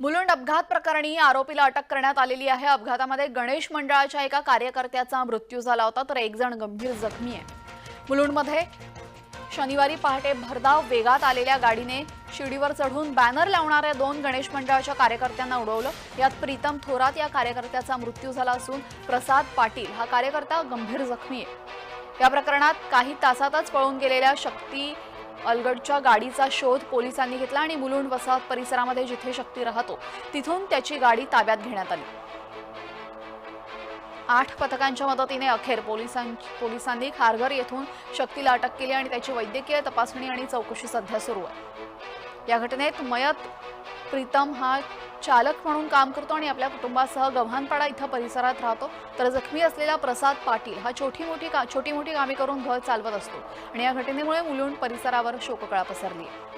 मुलुंड अपघात प्रकरणी आरोपीला अटक करण्यात आलेली आहे. अपघातामध्ये गणेश मंडळाच्या एका कार्यकर्त्याचा मृत्यू झाला होता तर एक जण गंभीर जखमी आहे. मुलुंडमध्ये शनिवारी पहाटे भरधाव वेगात आलेल्या गाडीने शिडीवर चढून बॅनर लावणाऱ्या दोन गणेश मंडळाच्या कार्यकर्त्यांना उडवलं. यात प्रीतम थोरात या कार्यकर्त्याचा मृत्यू झाला असून प्रसाद पाटील हा कार्यकर्ता गंभीर जखमी आहे. या प्रकरणात काही तासातच पळून गेलेल्या शक्ती अलगडच्या गाडीचा शोध पोलिसांनी घेतला आणि मुलुंड वसाहत परिसरामध्ये जिथे शक्ती राहतो तिथून त्याची गाडी ताब्यात घेण्यात आली. आठ पथकांच्या मदतीने अखेर पोलिसां पोलिसांनी खारघर येथून शक्तीला अटक केली आणि त्याची वैद्यकीय तपासणी आणि चौकशी सध्या सुरू आहे. या घटनेत मयत प्रीतम हा चालक म्हणून काम करतो आणि आपल्या कुटुंबासह गव्हाणपाडा इथं परिसरात राहतो. तर जखमी असलेला प्रसाद पाटील हा छोटी मोठी का छोटी मोठी कामे करून घर चालवत असतो. आणि या घटनेमुळे मुलुंड परिसरावर शोककळा पसरली आहे.